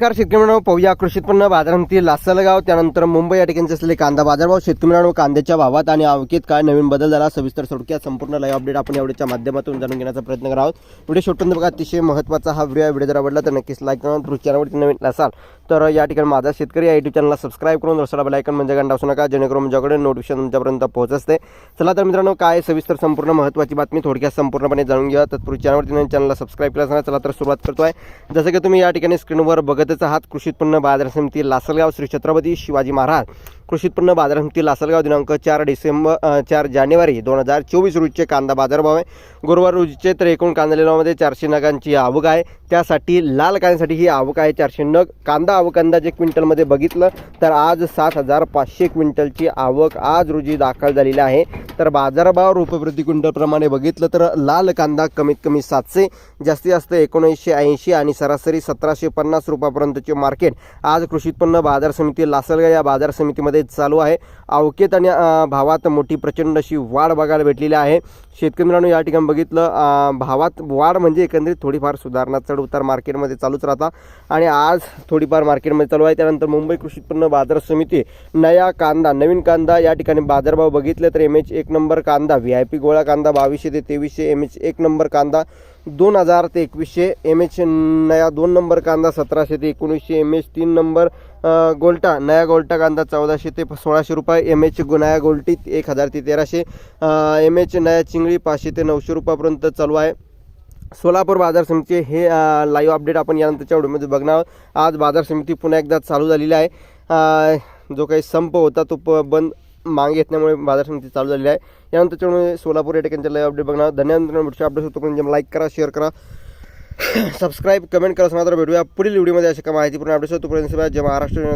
नमस्कार शेतकरी मित्रांनो पाहूया कृषी उत्पन्न बाजारातील लासलगाव त्यानंतर मुंबई या ठिकाणी असलेले कांदा बाजारभाव शेतकरी मित्रांनो कांद्याच्या भावात आणि अवकेत काय नवीन बदल झाला सविस्तर सोडक्या संपूर्ण लाईव्ह अपडेट आपण एवढ्याच्या माध्यमातून जाणून घेण्याचा प्रयत्न करत आहोत. व्हिडिओ शेवटपर्यंत बघा अतिशय महत्त्वाचा हा व्हिडिओ व्हिडिओ जर आवडला तर नक्कीच लाईक करून चॅनलवरती नवीन असाल तर या ठिकाणी माझा शेतकरी या युट्यूब चॅनलला सबस्क्राईब करून दुसरा बेलायकन म्हणजे घंटा असू नका जेणेकरून माझ्याकडे नोटिफिकेशन तुमच्यापर्यंत पोहोच असते. चला तर मित्रांनो काय सविस्तर संपूर्ण महत्त्वाची बातमी थोडक्यात संपूर्णपणे जाणून घ्या तत्पूर्वी चॅनलवरती नवीन चॅनलला सबस्क्राईब केला असणार चला तर सुरुवात करतो आहे जसं की तुम्ही या ठिकाणी स्क्रीनवर बघतच आहात कृषी उत्पन्न बाजार समिती लासलगाव श्री छत्रपती शिवाजी महाराज. कृषी उत्पन्न बाजार समिती लासलगाव दिनांक चार डिसेंबर चार जानेवारी दोन हजार चोवीस रोजीचे कांदा बाजारभाव आहे. गुरुवार रोजीचे तर एकूण कांदा लिलावामध्ये चारशे नगांची आवक आहे. त्यासाठी लाल कांद्यासाठी ही आवक आहे चारशे नग. कांदा आवक अंदाजे क्विंटलमध्ये बघितलं तर आज सात हजार पाचशे क्विंटलची आवक आज रोजी दाखल झालेली आहे. तर बाजारभाव रुपये प्रति बघितलं तर लाल कांदा कमीत कमी सातशे जास्तीत जास्त एकोणीसशे ऐंशी आणि सरासरी सतराशे पन्नास रुपयापर्यंतचे मार्केट. आज कृषी उत्पन्न बाजार समिती लासलगा या बाजार समितीमध्ये चालू आहे. अवकेत आणि भावात मोठी प्रचंड अशी वाढ बघायला भेटलेली आहे. शेतकरी मित्रांनो या ठिकाणी बघितलं भावात वाढ म्हणजे एकंदरीत थोडीफार सुधारणा चढ उतार मार्केटमध्ये चालूच राहतात आणि आज थोडीफार मार्केटमध्ये चालू आहे. त्यानंतर मुंबई कृषी उत्पन्न बाजार समिती नया कांदा नवीन कांदा या ठिकाणी बाजारभाव बघितले तर एम एच एक नंबर कांदा व्ही आय पी गोळा कांदा बावीसशे ते तेवीसशे एम एच एक नंबर कांदा दोन हजार ते एकवीसशे एम एच नया दोन नंबर कांदा सतराशे ते एकोणीसशे एम एच तीन नंबर गोल्टा नया गोल्टा कांदा चौदाशे ते सोळाशे रुपये एम एच नया गोल्टी एक हजार ते तेराशे एम एच नया चिंगळी पाचशे ते नऊशे रुपयापर्यंत चालू आहे. सोलापूर बाजार समिती हे लाईव्ह अपडेट आपण यानंतरच्या व्हिडिओमध्ये बघणार आहोत. आज बाजार समिती पुन्हा एकदा चालू झालेली आहे. जो काही संप होता तो प बंद मागे घेतल्यामुळे बाजार समिती चालू झालेली आहे. यानंतरच्या व्हिडिओमध्ये सोलापूर या ठिकाणच्या लय अपडेट बघणार. धन्यवाद व्हिडिओ अपडेट होतो म्हणजे लाईक करा शेअर करा. सबस्क्राईब कमेंट करा. मात्र भेटूया. पुढील व्हिडिओमध्ये अशा का माहितीपूर्ण अपडेट तोपर्यंत जय महाराष्ट्र